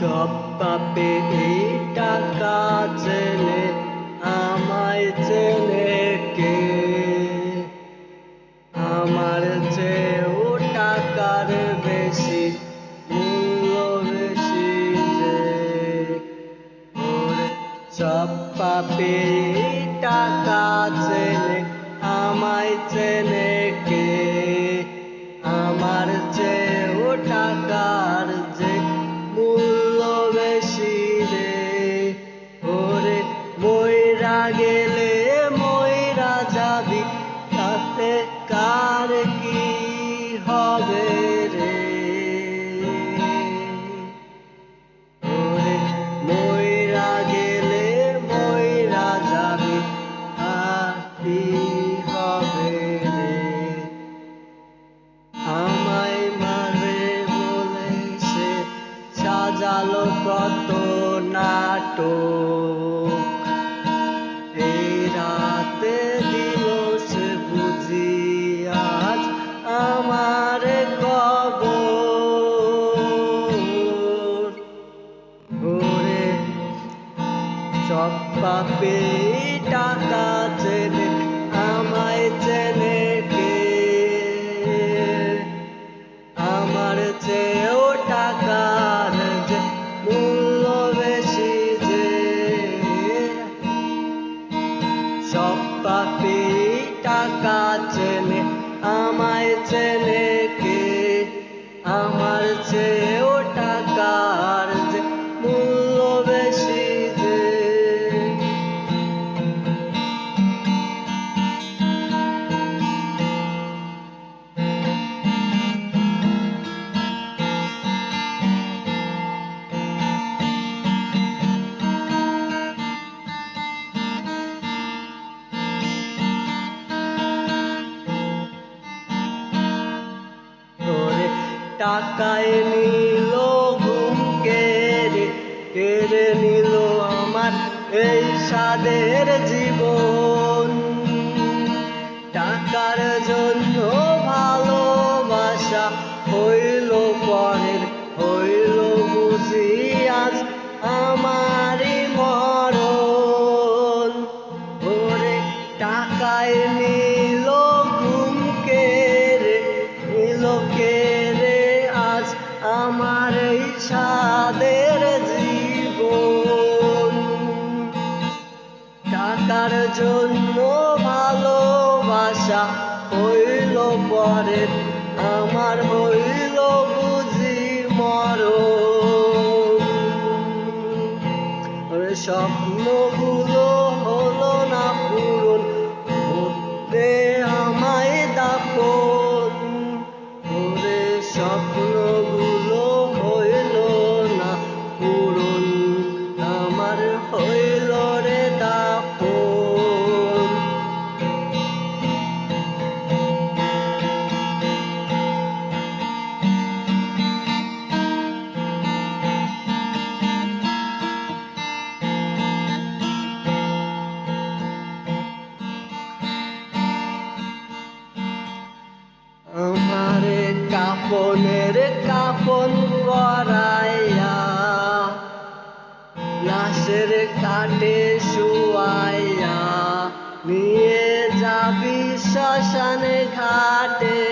সব পাপে এই টাকা চেনে আমায় চেনে কে? আমার চেয়েও টাকার বেশি, মূল্য বেশি যে। সব পাপে টাকা চেনে আমায় চেনে ময়রা গেলে ময়রা যাবি, তাতে কার কি হবে রে? ওরে, ময়রা গেলে ময়রা যাবি আর কি হবে রে? আমায় মারবে বলে সে সাজালো কত নাটক। সব পাপে টাকা চেনে আমায় টাকায় নিল ঘুম কেড়ে কেড়ে নিল আমার এই সাদের জীবন। টাকার জন্য জন্য ভালোবাসা হইল পরে আমার হইল বুঝি মর ওরে লাশের কাটে শুয়াইয়া নিয়ে যাবি শ্মশানে ঘাটে।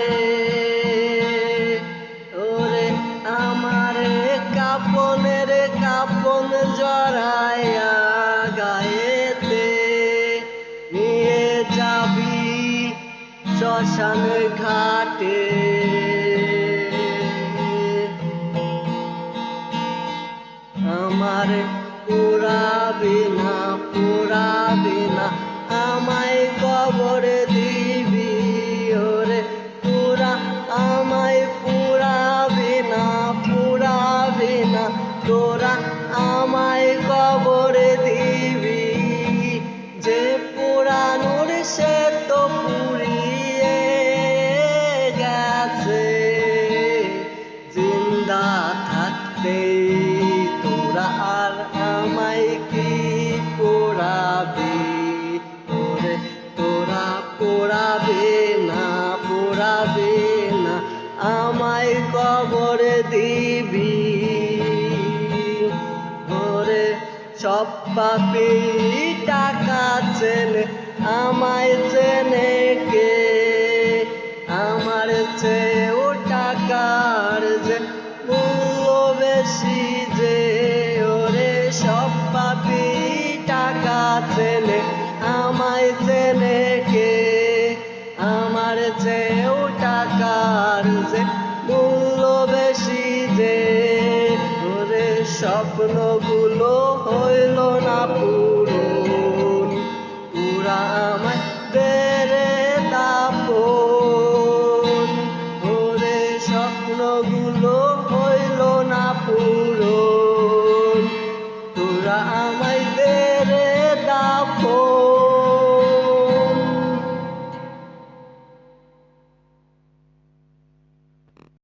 ওরে আমার কাপনের কাপন জড়াইয়া গায়েতে নিয়ে যাবি শ্মশান ঘাটে। আমার খবর দিবি? ভরে সব পাপি টাকা চেনে আমায় চেনে কে?